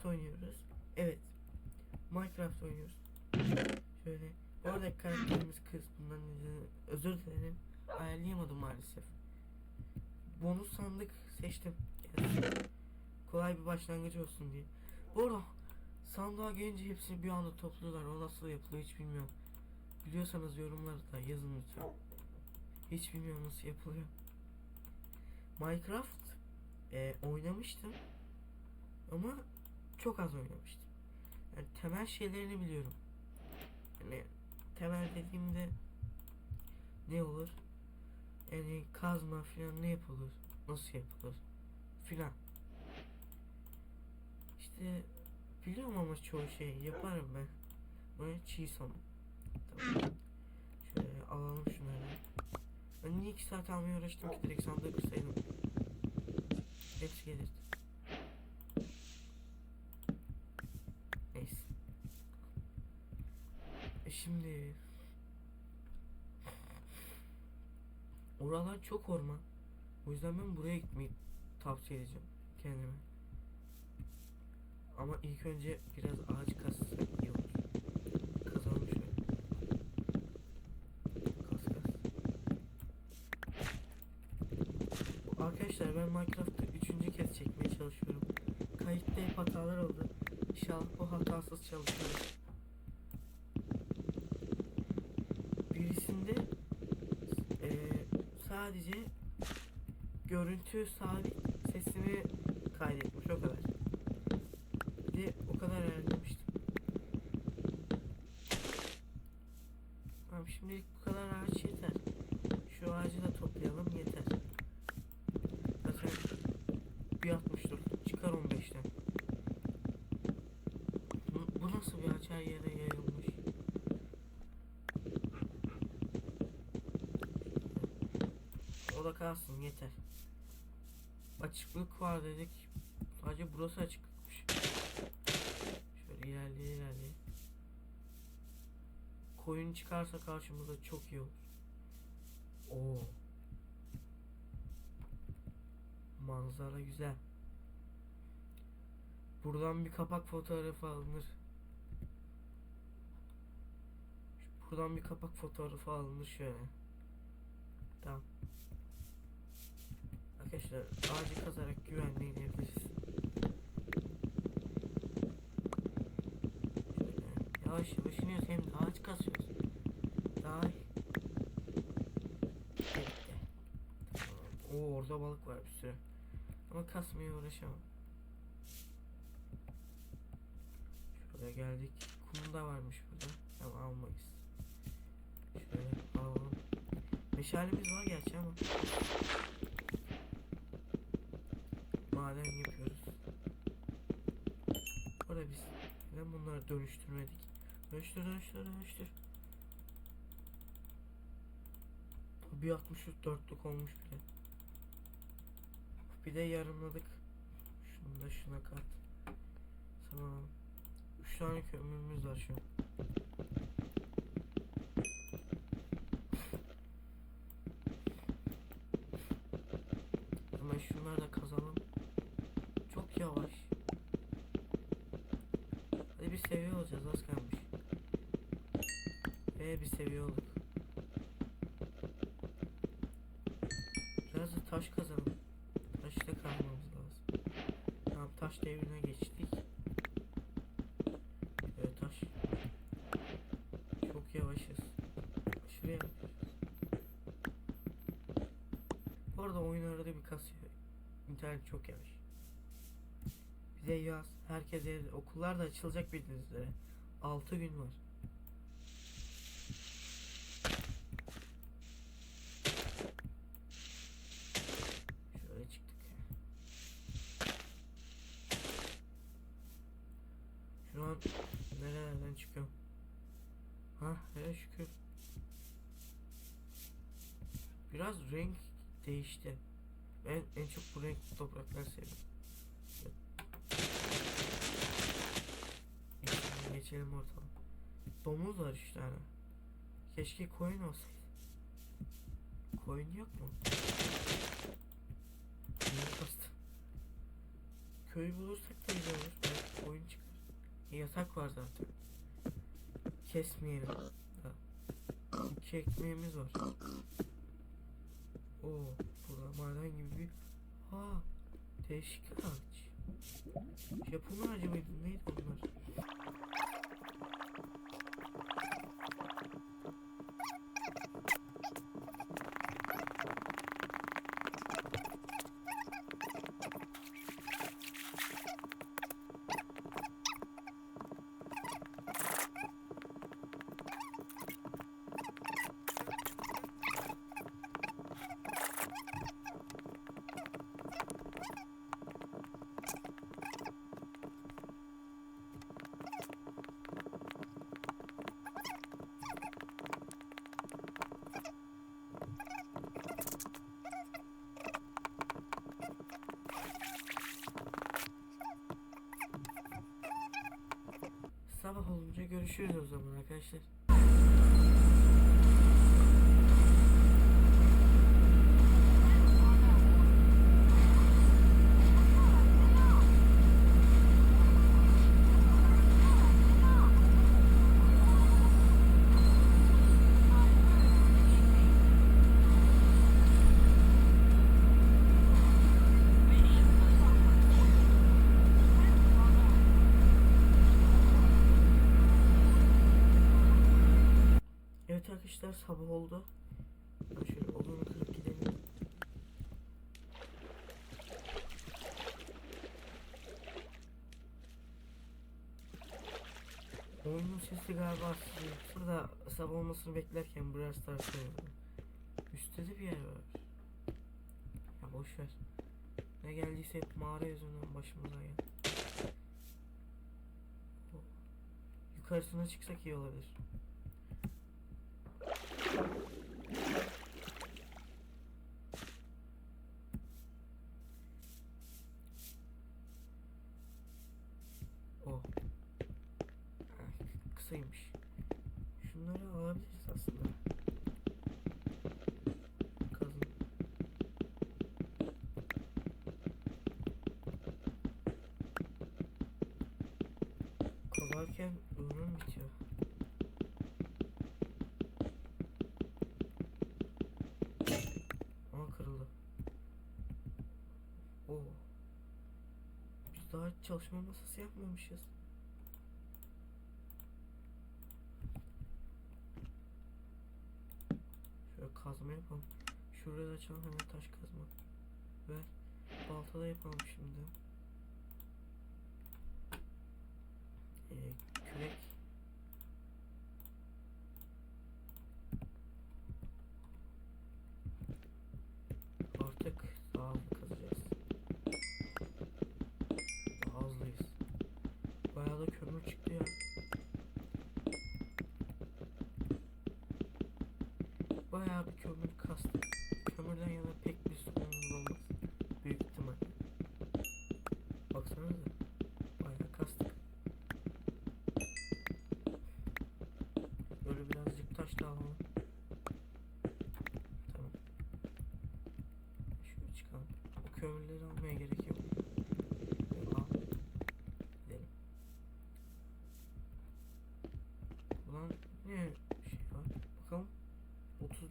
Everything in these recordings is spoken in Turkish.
Minecraft oynuyoruz. Evet. Minecraft oynuyoruz. Şöyle. Orada karakterimiz kız. Bundan özür dilerim. Ayarlayamadım maalesef. Bonus sandık seçtim. Yes. Kolay bir başlangıç olsun diye. Bu arada sandığa gelince hepsini bir anda topluyorlar. O nasıl yapılıyor hiç bilmiyorum. Biliyorsanız yorumlarda yazın lütfen. Hiç bilmiyorum nasıl yapılıyor. Minecraft e, oynamıştım. Ama çok az oynamıştım. Yani temel şeylerini biliyorum. Yani temel dediğimde ne olur? Yani kazma filan ne yapılır? Nasıl yapılır? Filan. İşte biliyorum ama çoğu şey yaparım ben. Böyle çiğ son. Tamam. Şöyle alalım şunları. Ben niye iki saat almaya uğraştım ki direkt sandığı kırsaydım. Hepsi gelirdi. Neyse. E şimdi Oralar çok orman. O yüzden ben buraya gitmeyi tavsiye edeceğim kendime. Ama ilk önce biraz ağaç kassak iyi olur. Kazalım. Kas kas. Arkadaşlar ben Minecraft'ta üçüncü kez çekmeye çalışıyorum. Kayıtta hep hatalar oldu. İnşallah bu hatasız çalışırız. Sadece görüntü sabit sesimi kaydetmiş o kadar. Bir o kadar ayarlamıştım. Tamam şimdilik bu kadar ağaç yeter. Şu ağacı da toplayalım yeter. Zaten bir 64 çıkar 15'ten. Bu, bu nasıl bir ağaç her yere yayılmış. O da kalsın yeter. Açıklık var dedik. Sadece burası açıklıkmış. Şöyle ilerleye ilerleye. Koyun çıkarsa karşımıza çok iyi olur. Oo. Manzara güzel. Buradan bir kapak fotoğrafı alınır. Buradan bir kapak fotoğrafı alınır şöyle. Tamam. Arkadaşlar ağacı kazarak güvenle inebiliriz. Yavaş yavaş iniyoruz hem de ağaç kasıyoruz. Daha. Tamam. Oo orada balık var bir sürü. Ama kasmaya uğraşamam. Şuraya geldik. Kum da varmış burada. Ama almayız. Şöyle alalım. Meşalemiz var gerçi ama. Maden yapıyoruz. Orada biz neden bunları dönüştürmedik? Dönüştür dönüştür dönüştür. Bir 64'lük olmuş bile. Bir de yarımladık. Şunu da şuna kat. Tamam. 3 tane kömürümüz var şu an. Hemen şunları da kazalım. Çok yavaş. Hadi bir seviye olacağız az kalmış. Ee bir seviye olduk. Biraz da taş kazalım. Taş da kazmamız lazım. Tamam taş devrine geçtik. Evet taş. Çok yavaşız. Şuraya yapıyoruz. Bu arada oyun arada bir kasıyor. İnternet çok yavaş. Bize yaz. Herkes evde. Okullar da açılacak bildiğiniz üzere. 6 gün var. Şöyle çıktık. Şu an nerelerden çıkıyorum? Ha, hele şükür. Biraz renk değişti. Ben en çok bu renk toprakları seviyorum. Geçelim, geçelim ortalama. Domuz var üç tane. Keşke koyun olsaydı. Koyun yok mu? Niye bastım? Köy bulursak da güzel olur. Belki koyun yatak var zaten. Kesmeyelim. Ekmeğimiz var. Oo, burada maden gibi bir... Ha, ağaç. Japon ağacı mıydı? Neydi bunlar? Sabah olunca görüşürüz o zaman arkadaşlar. Sabah oldu. Şöyle odunu kırıp gidelim. Oyunun sesi galiba sızıyor. Şurada sabah olmasını beklerken biraz Stars oynadım. Üstte de bir yer var. Ya boş ver. Ne geldiyse hep mağara yüzünden başımıza geldi. Yukarısına çıksak iyi olabilir. Oh. Ah, Kısaymış. Şunları alabiliriz aslında. Kazın. Kazarken ömrüm bitiyor. Aa kırıldı. Oo. Biz daha hiç çalışma masası yapmamışız. Şöyle kazma yapalım. Şuraya açalım hemen taş kazma. Ver. Balta da yapalım şimdi. Ee, kürek. Artık daha hızlı kazacağız. Daha hızlıyız. Bayağı da kömür çıktı ya. Bayağı bir kömür kastık. Kömürden yana pek bir sorunumuz olmaz. Büyük ihtimal. Baksanıza. Bayağı kastık. Böyle birazcık taş da alalım. Tamam. Şöyle çıkalım. Bu kömürleri almaya gerek yok. Böyle al. Gidelim. Ulan ne şey var? Bakalım. 30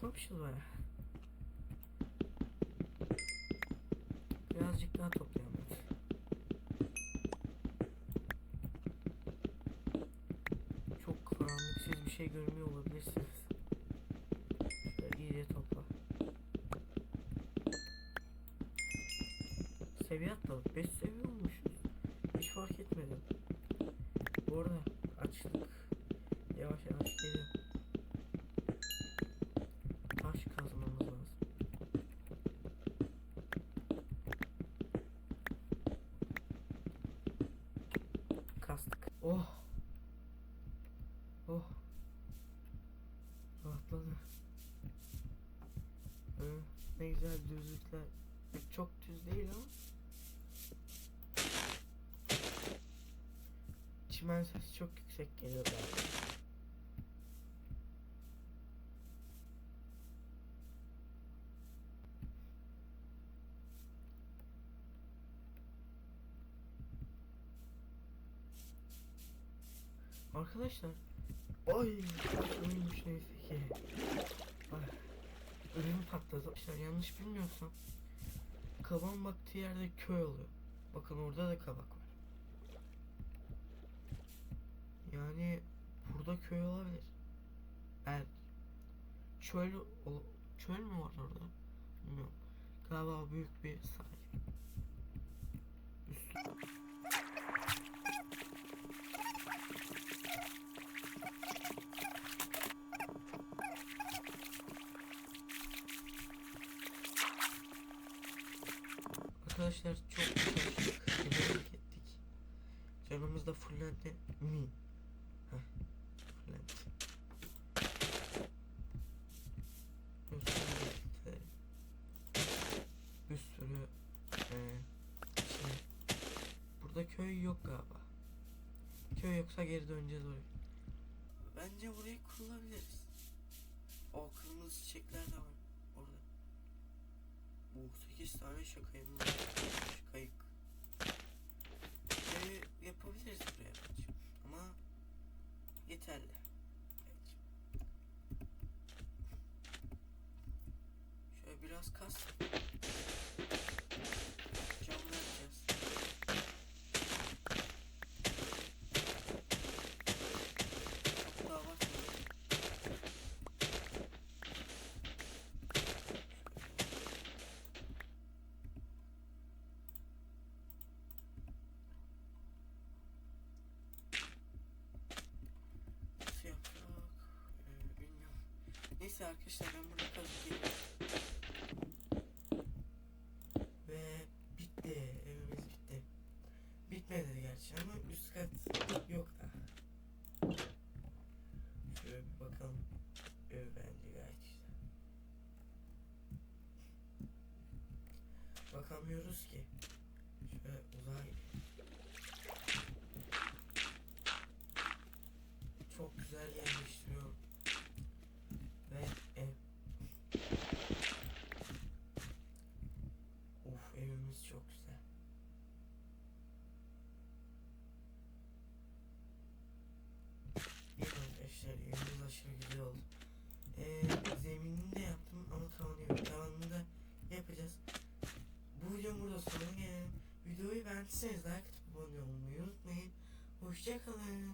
Toplamışız baya. Birazcık daha toplayalım. Çok karanlık siz bir şey görmüyor olabilirsiniz. Şöyle iyice topla. Seviye atladık. 5 seviye olmuşuz. Hiç fark etmedim. Bu arada Oh. Rahatladı. Hı, ne güzel düzlükler. E, çok düz değil ama. Çimen sesi çok yüksek geliyor galiba. Arkadaşlar Ay oyunmuş neyse ki. Ay. Ölüm patladı. Arkadaşlar yanlış bilmiyorsam. Kabağın baktığı yerde köy oluyor. Bakın orada da kabak var. Yani burada köy olabilir. Belki. Çöl, çöl mü var orada? Bilmiyorum. Galiba büyük bir sahil. Üstü. Arkadaşlar çok çalıştık. Yemek ettik. Canımız da fullendi. Mi? Heh. Fullendi. Bir sürü eee, şey. Burada köy yok galiba. Köy yoksa geri döneceğiz oraya. Bence burayı kurulabiliriz. O kırmızı çiçekler de var orada. Bu 8 tane şakayım. Şakayık. Ee, yapabiliriz buraya bence. Ama yeterli. Bence. Şöyle biraz kas. Camlar yapacağız. Çok daha var. Nasıl yapsak? Ee, bilmiyorum. Neyse arkadaşlar ben burada kazık. Ve bitti. Evimiz bitti. Bitmedi gerçi ama üst kat yok da. Şöyle bir bakalım. Ev bence gayet güzel. Bakamıyoruz ki. Şöyle uzağa gidelim. Çok güzel yerleştiriyor. Ve ev. Of evimiz çok güzel. İyi arkadaşlar evimiz aşırı güzel oldu. Ee, zeminini de yaptım ama tavanı yok. Tavanını da yapacağız. Bu videonun burada sonuna gelelim. Videoyu beğendiyseniz like atıp abone olmayı unutmayın. Hoşçakalın.